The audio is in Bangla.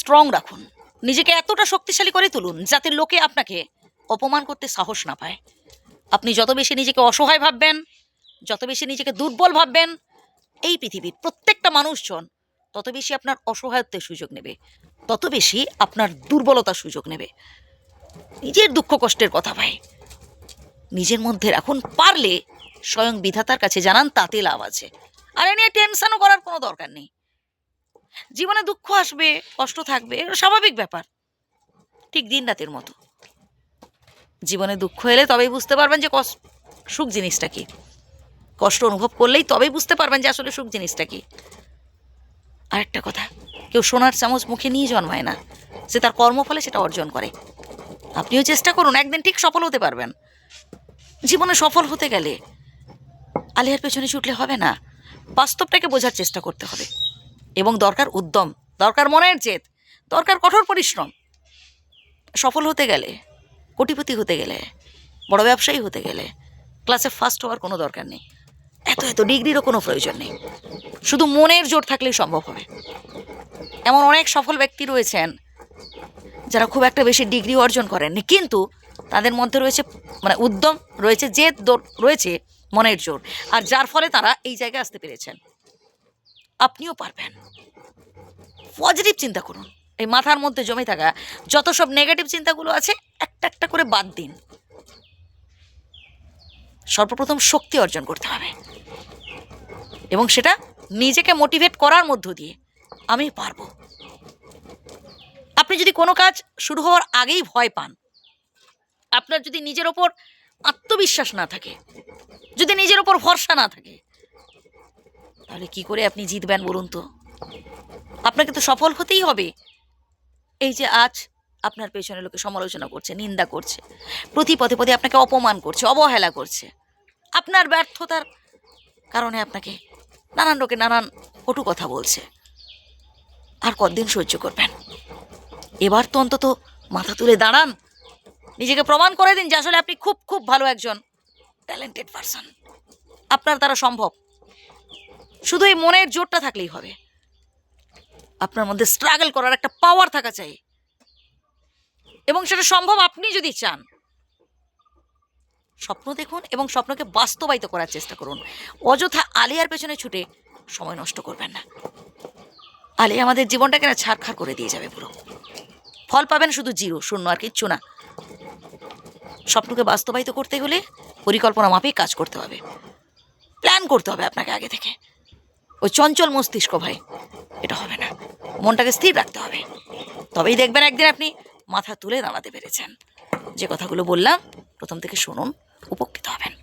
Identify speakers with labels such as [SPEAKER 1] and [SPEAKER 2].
[SPEAKER 1] স্ট্রং রাখুন। নিজেকে এতটা শক্তিশালী করে তুলুন যাতে লোকে আপনাকে অপমান করতে সাহস না পায়। আপনি যত বেশি নিজেকে অসহায় ভাববেন, যত বেশি নিজেকে দুর্বল ভাববেন, এই পৃথিবীর প্রত্যেকটা মানুষজন তত বেশি আপনার অসহায়ত্বের সুযোগ নেবে। তত বেশি আপনার দুর্বলতার সুযোগ নেবে। নিজের দুঃখ কষ্টের কথা ভাই। নিজের মধ্যে রাখুন, পারলে স্বয়ং বিধাতার কাছে জানান, তাতে লাভ আছে। আর এ নিয়ে টেনশনও করার কোনো দরকার নেই। জীবনে দুঃখ আসবে, কষ্ট থাকবে স্বাভাবিক ব্যাপার। ঠিক দিন রাতের মতো। জীবনে দুঃখ এলে তবেই বুঝতে পারবেন যে কষ্ট সুখ জিনিসটা কি। কষ্ট অনুভব করলেই তবেই বুঝতে পারবেন যে আসলে সুখ জিনিসটা কি। আরেকটা কথা, কেউ সোনার চামচ মুখে নিয়ে জন্মায় না, সে তার কর্মফলে সেটা অর্জন করে। আপনিও চেষ্টা করুন, একদিন ঠিক সফল হতে পারবেন। জীবনে সফল হতে গেলে আলিয়ার পেছনে ছুটলে হবে না, বাস্তবটাকে বোঝার চেষ্টা করতে হবে। এবং দরকার উদ্যম, দরকার মনের জেদ, দরকার কঠোর পরিশ্রম। সফল হতে গেলে, কোটিপতি হতে গেলে, বড় ব্যবসায়ী হতে গেলে ক্লাসে ফার্স্ট হওয়ার কোনো দরকার নেই। এত এত ডিগ্রিরও কোনো প্রয়োজন নেই। শুধু মনের জোর থাকলেই সম্ভব হবে। এমন অনেক সফল ব্যক্তি রয়েছেন যারা খুব একটা বেশি ডিগ্রি অর্জন করেননি, কিন্তু তাদের মধ্যে রয়েছে মানে উদ্যম, রয়েছে জেদ রয়েছে মনের জোর। আর যার ফলে তারা এই জায়গায় আসতে পেরেছেন। আপনিও পারবেন। পজিটিভ চিন্তা করুন। এই মাথার মধ্যে জমে থাকা যত সব নেগেটিভ চিন্তাগুলো আছে, একটা একটা করে বাদ দিন। সর্বপ্রথম শক্তি অর্জন করতে হবে। এবং সেটা নিজেকে মোটিভেট করার মধ্য দিয়ে আমি পারব। আপনি যদি কোনো কাজ শুরু হওয়ার আগেই ভয় পান, আপনার যদি নিজের ওপর আত্মবিশ্বাস না থাকে, যদি নিজের ওপর ভরসা না থাকে তাহলে কি করে আপনি জিতবেন বলুন তো? আপনাকে তো সফল হতেই হবে। এই যে আজ আপনার পেছনে লোকে সমালোচনা করছে, নিন্দা করছে, প্রতি পদে পদে আপনাকে অপমান করছে, অবহেলা করছে। আপনার ব্যর্থতার কারণে আপনাকে নানান লোকে নানান কটু কথা বলছে। আর কতদিন সহ্য করবেন? এবার তো অন্তত মাথা তুলে দাঁড়ান। নিজেকে প্রমাণ করে দিন যে আসলে আপনি খুব খুব ভালো একজন ট্যালেন্টেড পারসন আপনার দ্বারা সম্ভব। শুধু এই মনের জোরটা থাকলেই হবে। আপনার মধ্যে স্ট্রাগল করার একটা পাওয়ার থাকা চাই। এবং সেটা সম্ভব আপনি যদি চান। স্বপ্ন দেখুন এবং স্বপ্নকে বাস্তবায়িত করার চেষ্টা করুন। অযথা আলিয়ার পেছনে ছুটে সময় নষ্ট করবেন না। আলিয়া আমাদের জীবনটাকে না ছাড়খাড় করে দিয়ে যাবে পুরো। ফল পাবেন শুধু জিরো, শূন্য আর কিচ্ছু না। স্বপ্নকে বাস্তবায়িত করতে হলে পরিকল্পনা মাফিক কাজ করতে হবে। প্ল্যান করতে হবে আপনাকে আগে থেকে। ওই চঞ্চল মস্তিষ্ক ভাই এটা হবে না। মনটাকে স্থির রাখতে হবে। তবেই দেখবেন একদিন আপনি মাথা তুলে দাঁড়াতে পেরেছেন। যে কথাগুলো বললাম, প্রথম থেকে শুনুন, উপকৃত হবে